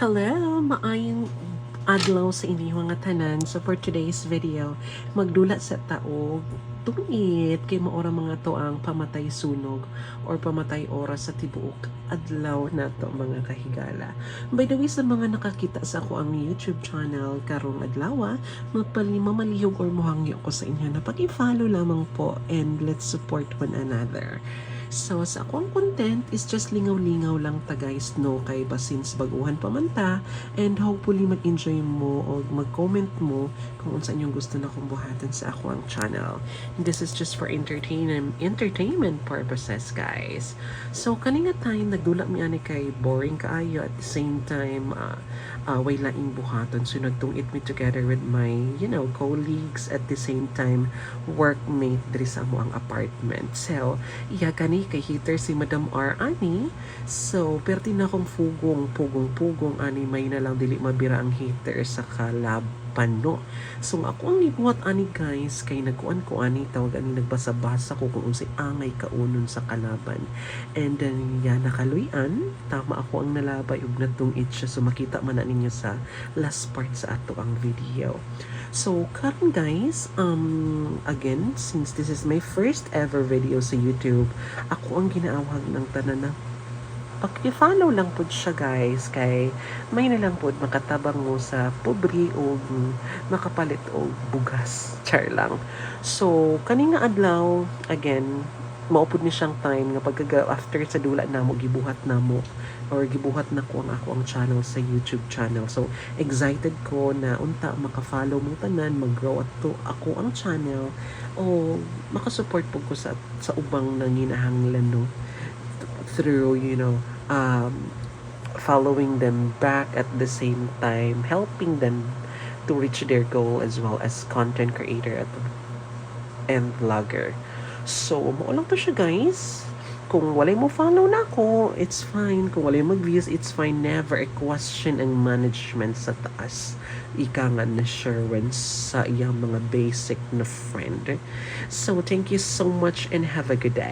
Hello, maayong adlaw sa inyong mga tanan. So for today's video, magdula sa taog tungit kay maora mga to ang pamatay sunog or pamatay oras sa tibuok adlaw na to mga kahigala. By the way, sa mga nakakita sa ako ang YouTube channel karong adlaw, mapali mamalihog or muhangyo ko sa inyo na pag-follow lamang po and let's support one another. So, sa akong content is just lingaw-lingaw lang ta guys, no? Kay ba since baguhan pa man ta, and hopefully mag-enjoy mo o mag-comment mo kung unsa inyong gusto na kong buhatan sa ako ang channel. And this is just for entertainment entertainment purposes, guys. So, kaninga tayo nagdula mi ani kay boring kaayo at the same time, uh, uh, way laing buhaton. So, nagtungit me together with my, you know, colleagues at the same time, workmate diri sa mo ang apartment. So, iya kani kay hater si Madam R. Ani. So, perti na akong fugong, pugong, pugong. Ani may na lang dili mabira ang hater sa kalaban no. So, ako ang nibuhat ani guys kay nagkuan ko ani tawag ani nagbasa-basa ko kung unsay angay kaunon sa kalaban. And then ya nakaluyan, tama ako ang nalabay ug natungit siya so makita man na ninyo sa last part sa ato ang video. So, karon guys, um, again, since this is my first ever video sa YouTube, ako ang ginaawag ng tanan na pag-follow lang po siya guys kay may na lang po makatabang mo sa pobre o makapalit o bugas. Char lang. So kaninga adlaw again maupod ni siyang time nga pagka after sa dula na mo gibuhat na mo or gibuhat na ko ang ako ang channel sa YouTube channel. So, excited ko na unta maka-follow mo tanan, mag-grow at to ako ang channel o makasupport po ko sa sa ubang nanginahanglan no through you know um following them back at the same time helping them to reach their goal as well as content creator at and vlogger so mo lang to siya guys kung walay mo follow na ako, it's fine. Kung walay mag-views, it's fine. Never a question ang management sa taas. Ika nga na Sherwin sa iyang mga basic na friend. So, thank you so much and have a good day.